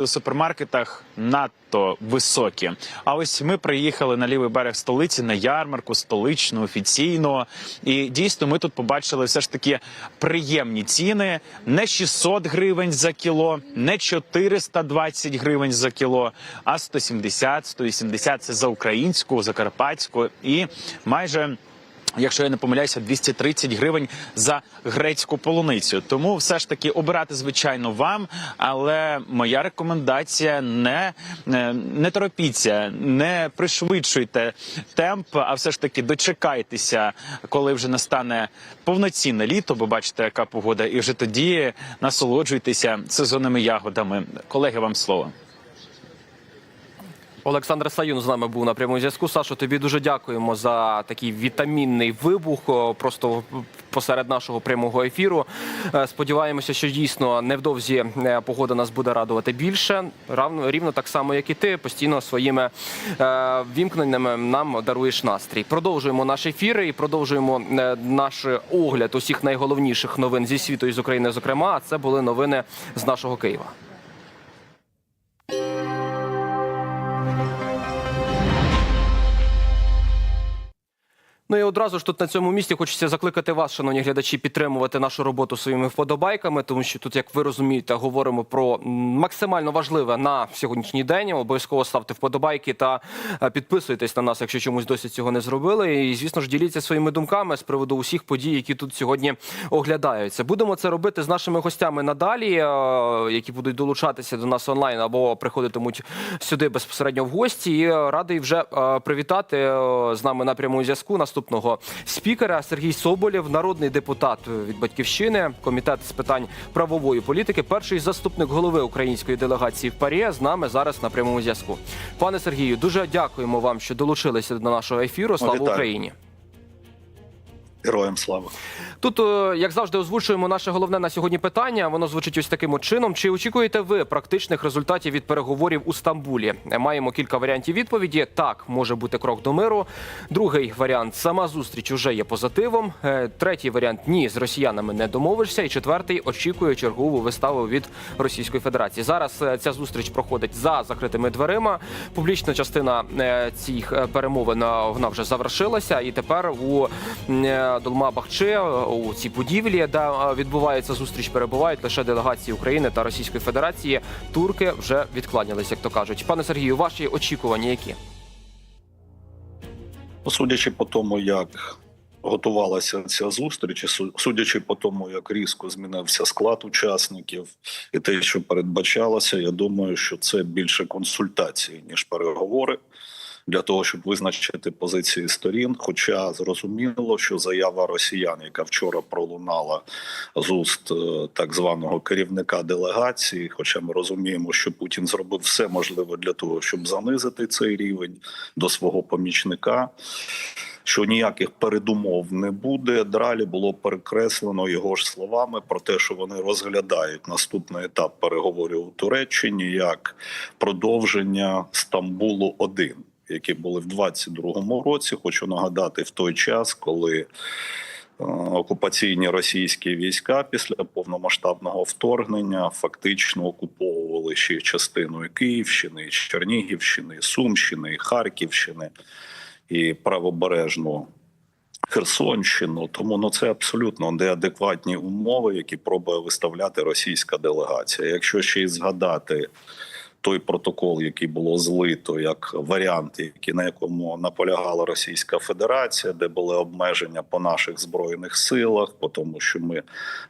у супермаркетах надто високі. А ось ми приїхали на лівий берег столиці на ярмарку столичну офіційно. І дійсно ми тут побачили все ж таки приємні ціни: не 600 гривень за кіло, не 420 гривень за кіло, а 170, 180 – це за українську, закарпатську і майже. Якщо я не помиляюся, 230 гривень за грецьку полуницю. Тому все ж таки обирати звичайно вам. Але моя рекомендація не, не, не торопіться, не пришвидшуйте темп, а все ж таки дочекайтеся, коли вже настане повноцінне літо. Бо бачите, яка погода, і вже тоді насолоджуйтеся сезонними ягодами. Колеги, вам слово. Олександр Саюн з нами був на прямому зв'язку. Сашо, тобі дуже дякуємо за такий вітамінний вибух просто посеред нашого прямого ефіру. Е, Сподіваємося, що дійсно невдовзі е, погода нас буде радувати більше. Равно рівно так само, як і ти, постійно своїми е, вімкненнями нам даруєш настрій. Продовжуємо наш ефір і продовжуємо наш огляд усіх найголовніших новин зі світу і з України. Зокрема, а це були новини з нашого Києва. Ну і одразу ж тут на цьому місці хочеться закликати вас, шановні глядачі, підтримувати нашу роботу своїми вподобайками, тому що тут, як ви розумієте, говоримо про максимально важливе на сьогоднішній день. Обов'язково ставте вподобайки та е, підписуйтесь на нас, якщо чомусь досі цього не зробили. І звісно ж діліться своїми думками з приводу усіх подій, які тут сьогодні оглядаються. Будемо це робити з нашими гостями надалі, е, які будуть долучатися до нас онлайн або приходитимуть сюди безпосередньо в гості. І е, радий вже привітати з нами на прямому зв'язку наступного спікера Сергій Соболєв, народний депутат від батьківщини, комітет з питань правової політики, перший заступник голови української делегації в Парі з нами зараз на прямому зв'язку. Пане Сергію, дуже дякуємо вам, що долучилися до нашого ефіру. Слава Вітаю. Україні! Героям слава. Тут, е, як завжди, озвучуємо наше головне на сьогодні питання. Воно звучить ось таким чином. Чи очікуєте ви практичних результатів від переговорів у Стамбулі? Е, Маємо кілька варіантів відповіді. Так, може бути крок до миру. Другий варіант сама зустріч уже є позитивом. Е, Третій варіант ні, з росіянами не домовишся. І четвертий очікує чергову виставу від Російської Федерації. Зараз ця зустріч проходить за закритими дверима. Публічна частина цих перемовин вона вже завершилася, і тепер у Долма Бахче е, у цій будівлі, де е, відбувається зустріч, перебувають лише делегації України та Російської Федерації. Турки вже відкланялись, як то кажуть. Пане Сергію, ваші очікування які? Судячи по тому, як готувалася ця зустріч, судячи по тому, як різко змінився склад учасників, і те, що передбачалося, я думаю, що це більше консультації ніж переговори. Для того щоб визначити позиції сторін, хоча зрозуміло, що заява росіян, яка вчора пролунала з уст е, так званого керівника делегації, хоча ми розуміємо, що Путін зробив все можливе для того, щоб занизити цей рівень до свого помічника. Що ніяких передумов не буде. Далі було перекреслено його ж словами про те, що вони розглядають наступний етап переговорів у Туреччині як продовження Стамбулу 1 які були в 22-му році. Хочу нагадати в той час, коли е, окупаційні російські війська після повномасштабного вторгнення фактично окуповували ще частину і Київщини, і Чернігівщини, і Сумщини, і Харківщини, і правобережну. Херсонщину, тому ну це абсолютно неадекватні умови, які пробує виставляти російська делегація. Якщо ще й згадати той протокол, який було злито, як варіант, який на якому наполягала Російська Федерація, де були обмеження по наших збройних силах, по тому, що ми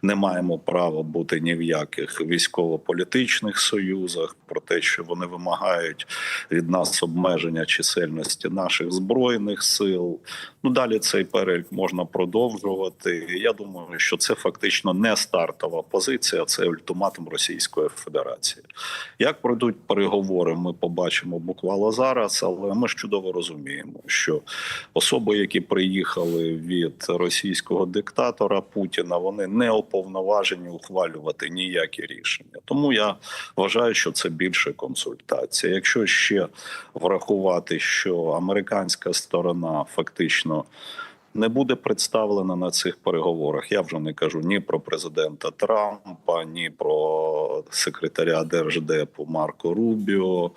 не маємо права бути ні в яких військово-політичних союзах, про те, що вони вимагають від нас обмеження чисельності наших збройних сил. Ну далі цей перелік можна продовжувати. Я думаю, що це фактично не стартова позиція, це ультиматум Російської Федерації. Як пройдуть переговори, ми побачимо буквально зараз, але ми ж чудово розуміємо, що особи, які приїхали від російського диктатора Путіна, вони не уповноважені ухвалювати ніякі рішення. Тому я вважаю, що це більше консультація. Якщо ще врахувати, що американська сторона фактично не буде представлена на цих переговорах. Я вже не кажу ні про президента Трампа, ні про секретаря Держдепу Марко Рубіо.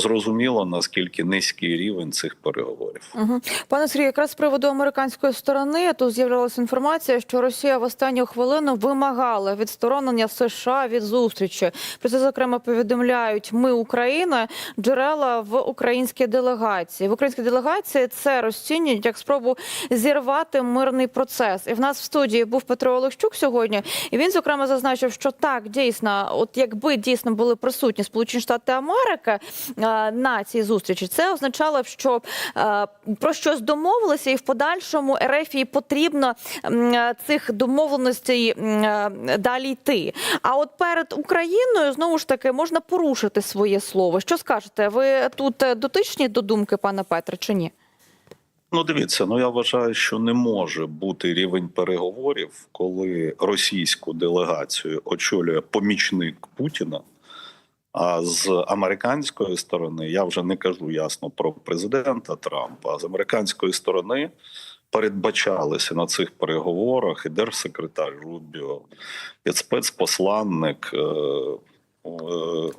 Зрозуміло, наскільки низький рівень цих переговорів. Угу. Пане Сергію, якраз з приводу американської сторони тут з'явилася інформація, що Росія в останню хвилину вимагала відсторонення США від зустрічі. Про це зокрема повідомляють ми Україна, джерела в українській делегації. В українській делегації це розцінюють як спробу зірвати мирний процес. І в нас в студії був Петро Олегщук сьогодні. І він зокрема зазначив, що так дійсно, от якби дійсно були присутні Сполучені Штати Америки на цій зустрічі, це означало що е, про щось домовилися, і в подальшому РФ потрібно е, цих домовленостей е, далі йти. А от перед Україною знову ж таки можна порушити своє слово. Що скажете? Ви тут дотичні до думки пана Петра чи ні? Ну, дивіться, ну я вважаю, що не може бути рівень переговорів, коли російську делегацію очолює помічник Путіна. А з американської сторони я вже не кажу ясно про президента Трампа. З американської сторони передбачалися на цих переговорах і держсекретар Рубіо, і спецпосланник. е, е,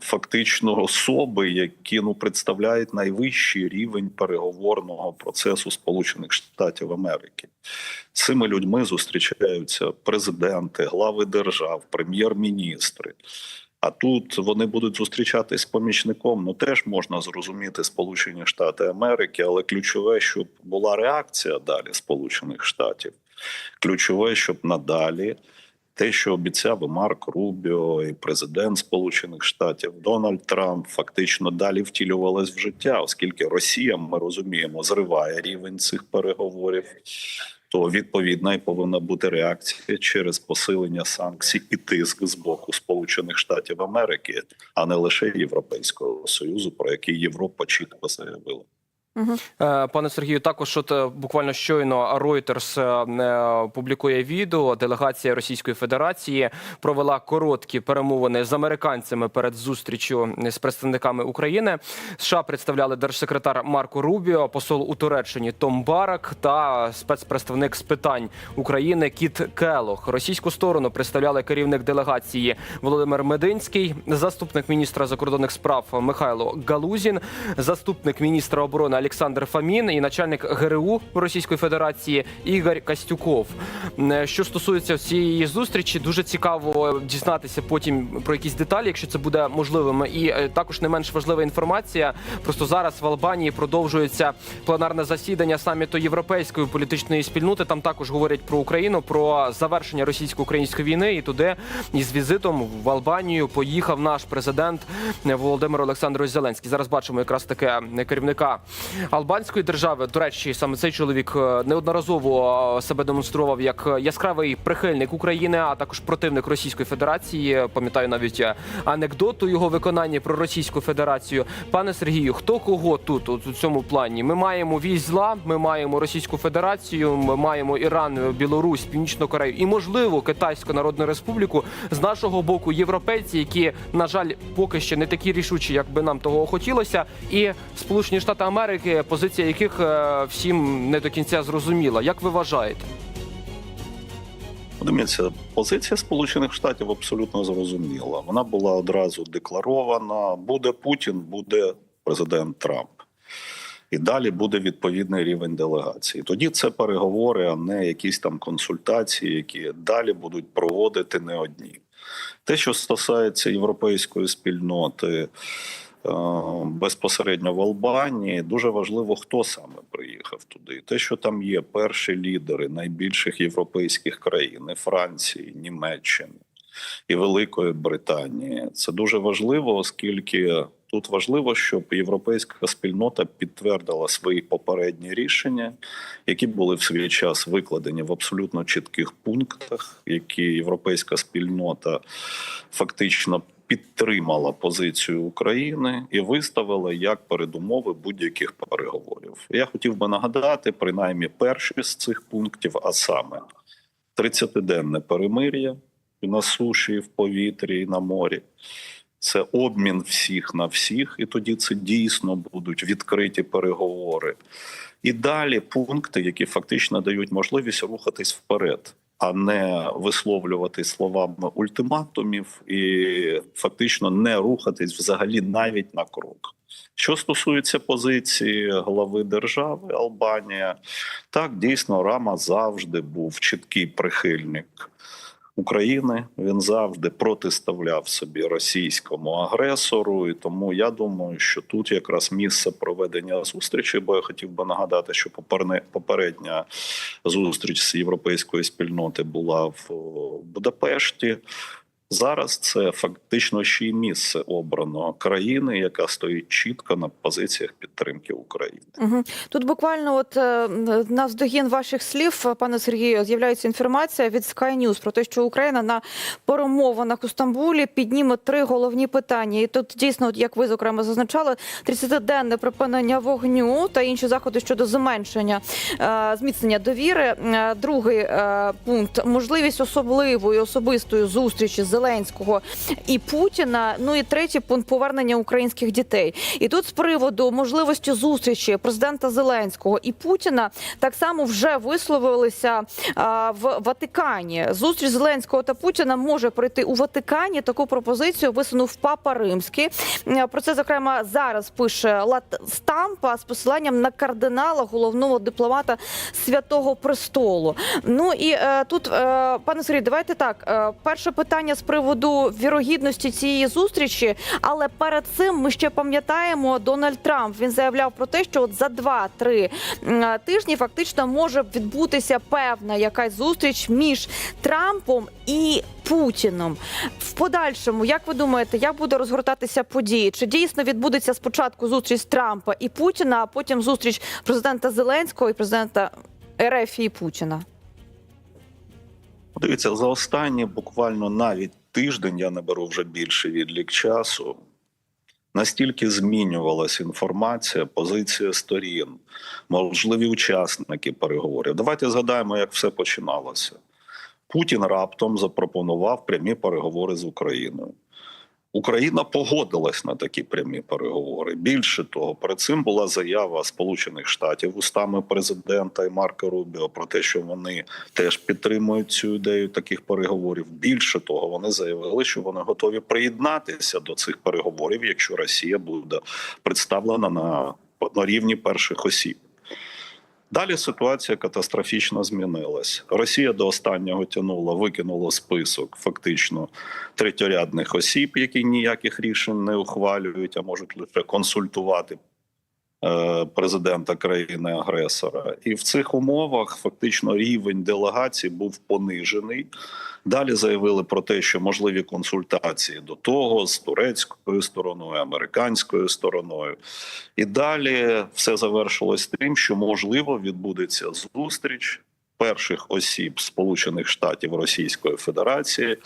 Фактично особи, які ну представляють найвищий рівень переговорного процесу Сполучених Штатів Америки. Цими людьми зустрічаються президенти, глави держав, прем'єр-міністри. А тут вони будуть зустрічатись з помічником. Ну теж можна зрозуміти Сполучені Штати Америки, але ключове, щоб була реакція далі Сполучених Штатів. Ключове, щоб надалі те, що обіцяв і Марк Рубіо, і президент Сполучених Штатів Дональд Трамп, фактично далі втілювалось в життя, оскільки Росія, ми розуміємо, зриває рівень цих переговорів. То відповідна і повинна бути реакція через посилення санкцій і тиск з боку Сполучених Штатів Америки, а не лише Європейського союзу, про який Європа чітко заявила. Е, Пане Сергію, також от е, буквально щойно Reuters е, публікує відео. Делегація Російської Федерації провела короткі перемовини з американцями перед зустрічю з представниками України. США представляли держсекретар Марко Рубіо, посол у Туреччині Том Барак та спецпредставник з питань України Кіт Келох. Російську сторону представляли керівник делегації Володимир Мединський, заступник міністра закордонних справ Михайло Галузін, заступник міністра оборони Олександр Фамін і начальник ГРУ Російської Федерації Ігор Костюков. Е, Що стосується цієї зустрічі, дуже цікаво дізнатися потім про якісь деталі, якщо це буде можливим. І е, також не менш важлива інформація. Просто зараз в Албанії продовжується пленарне засідання саміту європейської політичної спільноти. Там також говорять про Україну, про завершення російсько-української війни. І туди із візитом в Албанію поїхав наш президент Володимир Олександрович Зеленський. Зараз бачимо якраз таке керівника албанської держави. До речі, саме цей чоловік е, неодноразово е, себе демонстрував як яскравий прихильник України, а також противник Російської Федерації. Пам'ятаю навіть е, анекдот у його виконанні про Російську Федерацію. Пане Сергію, хто кого тут от, у цьому плані? Ми маємо вісь зла, ми маємо Російську Федерацію, ми маємо Іран, Білорусь, Північну Корею і, можливо, Китайську Народну Республіку з нашого боку європейці, які на жаль поки ще не такі рішучі, як би нам того хотілося, і Сполучені Штати Америки, позиція яких е, всім не до кінця зрозуміла. Як ви вважаєте? Дивіться, позиція Сполучених Штатів абсолютно зрозуміла. Вона була одразу декларована: буде Путін, буде президент Трамп. І далі буде відповідний рівень делегації. Тоді це переговори, а не якісь там консультації, які далі будуть проводити не одні. Те, що стосується європейської спільноти безпосередньо в Албанії, дуже важливо, хто саме приїхав туди. Те, що там є перші лідери найбільших європейських країн і Франції, Німеччини і Великої Британії, це дуже важливо, оскільки тут важливо, щоб європейська спільнота підтвердила свої попередні рішення, які були в свій час викладені в абсолютно чітких пунктах, які європейська спільнота фактично підтримала позицію України і виставила як передумови будь-яких переговорів. Я хотів би нагадати принаймні перші з цих пунктів, а саме 30-денне перемир'я на суші, в повітрі, і на морі. Це обмін всіх на всіх, і тоді це дійсно будуть відкриті переговори. І далі пункти, які фактично дають можливість рухатись вперед, а не висловлювати словами ультиматумів і фактично не рухатись взагалі навіть на крок. Що стосується позиції глави держави Албанія, так дійсно Рама завжди був чіткий прихильник України. Він завжди протиставляв собі російському агресору, і тому я думаю, що тут якраз місце проведення зустрічі. Бо я хотів би нагадати, що попередня зустріч з європейської спільноти була в Будапешті. Зараз це фактично ще й місце обрано країни, яка стоїть чітко на позиціях підтримки України. Угу. Тут буквально, от е, навздогін ваших слів, пане Сергію, з'являється інформація від Sky News про те, що Україна на перемовинах у Стамбулі підніме три головні питання. І тут дійсно, от як ви зокрема зазначали, 30-денне припинення вогню та інші заходи щодо зменшення е, зміцнення довіри. Е, Другий пункт можливість особливої особистої зустрічі Зеленського і Путіна. Ну і третій пункт повернення українських дітей. І тут з приводу можливості зустрічі президента Зеленського і Путіна так само вже висловилися а, в Ватикані. Зустріч Зеленського та Путіна може пройти у Ватикані. Таку пропозицію висунув Папа Римський. Про це зокрема зараз пише Лат Стампа з посиланням на кардинала головного дипломата Святого Престолу. Ну і е, тут, е, пане Сергій, давайте так. Е, перше питання з приводу вірогідності цієї зустрічі, але перед цим ми ще пам'ятаємо Дональд Трамп. Він заявляв про те, що от за 2-3 тижні фактично може відбутися певна якась зустріч між Трампом і Путіном. В подальшому, як ви думаєте, як буде розгортатися події? Чи дійсно відбудеться спочатку зустріч Трампа і Путіна, а потім зустріч президента Зеленського і президента РФ і Путіна? Дивіться, за останні буквально навіть тиждень я не беру вже більше відлік часу. Настільки змінювалася інформація, позиція сторін, можливі учасники переговорів. Давайте згадаємо, як все починалося. Путін раптом запропонував прямі переговори з Україною. Україна погодилась на такі прямі переговори. Більше того, перед цим була заява Сполучених Штатів устами президента і Марка Рубіо про те, що вони теж підтримують цю ідею таких переговорів. Більше того, вони заявили, що вони готові приєднатися до цих переговорів, якщо Росія буде представлена на, на рівні перших осіб. Далі ситуація катастрофічно змінилась. Росія до останнього тянула, викинула список фактично третьорядних осіб, які ніяких рішень не ухвалюють, а можуть лише консультувати президента країни-агресора. І в цих умовах фактично рівень делегацій був понижений. Далі заявили про те, що можливі консультації до того з турецькою стороною, американською стороною. І далі все завершилось тим, що можливо відбудеться зустріч перших осіб Сполучених Штатів Російської Федерації,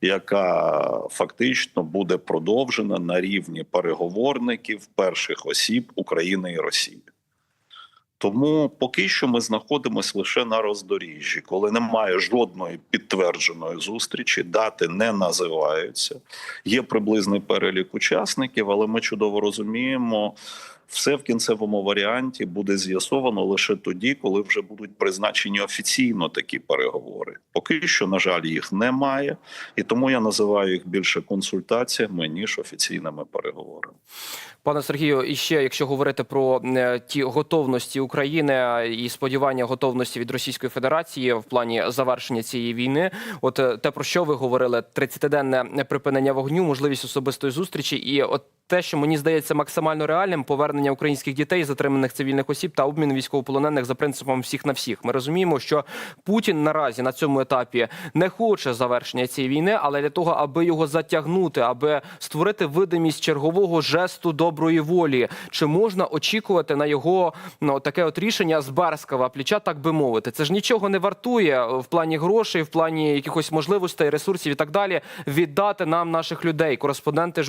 яка фактично буде продовжена на рівні переговорників перших осіб України і Росії. Тому поки що ми знаходимося лише на роздоріжжі, коли немає жодної підтвердженої зустрічі, дати не називаються. Є приблизний перелік учасників, але ми чудово розуміємо, все в кінцевому варіанті буде з'ясовано лише тоді, коли вже будуть призначені офіційно такі переговори. Поки що, на жаль, їх немає, і тому я називаю їх більше консультаціями ніж офіційними переговорами. Пане Сергію, і ще якщо говорити про е, ті готовності України і сподівання готовності від Російської Федерації в плані завершення цієї війни, от е, те про що ви говорили, 30-денне припинення вогню, можливість особистої зустрічі, і от те, що мені здається максимально реальним, повернення українських дітей, затриманих цивільних осіб та обмін військовополонених за принципом всіх на всіх. Ми розуміємо, що Путін наразі на цьому етапі не хоче завершення цієї війни, але для того, аби його затягнути, аби створити видимість чергового жесту доброї волі, чи можна очікувати на його ну таке от рішення з барського плеча, так би мовити? Це ж нічого не вартує в плані грошей, в плані якихось можливостей, ресурсів і так далі. Віддати нам наших людей. Кореспонденти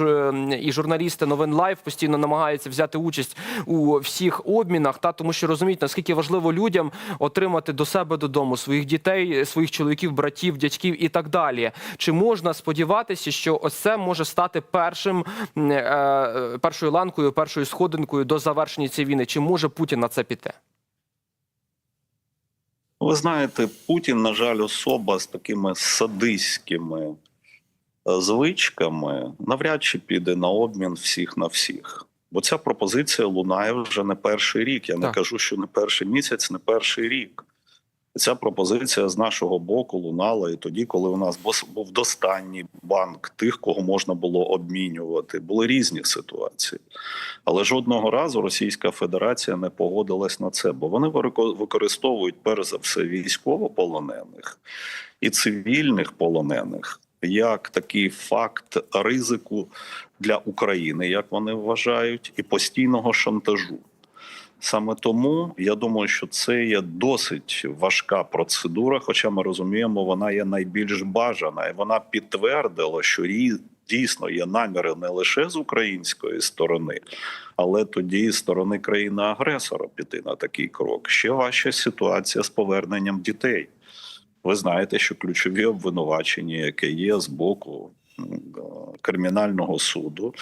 і журналісти новин лайв постійно намагаються взяти участь у всіх обмінах, та тому що розуміють наскільки важливо людям отримати до себе додому своїх дітей, своїх чоловіків, братів, дядьків і так далі. Чи можна сподіватися, що ось це може стати першим е, першою ланкою, першою сходинкою до завершення цієї війни? Чи може Путін на це піти? Ви знаєте, Путін, на жаль, особа з такими садистськими е, звичками навряд чи піде на обмін всіх на всіх. Бо ця пропозиція лунає вже не перший рік. Я не кажу, що не перший місяць, не перший рік. Ця пропозиція з нашого боку лунала і тоді, коли у нас був достанній банк тих, кого можна було обмінювати. Були різні ситуації. Але жодного разу Російська Федерація не погодилась на це, бо вони використовують перш за все військовополонених і цивільних полонених як такий факт ризику для України, як вони вважають, і постійного шантажу. Саме тому я думаю, що це є досить важка процедура, хоча ми розуміємо, вона є найбільш бажана, і вона підтвердила, що дійсно є наміри не лише з української сторони, але тоді і сторони країни-агресора піти на такий крок. Ще важча ситуація з поверненням дітей. Ви знаєте, що ключові обвинувачення, яке є з боку кримінального суду,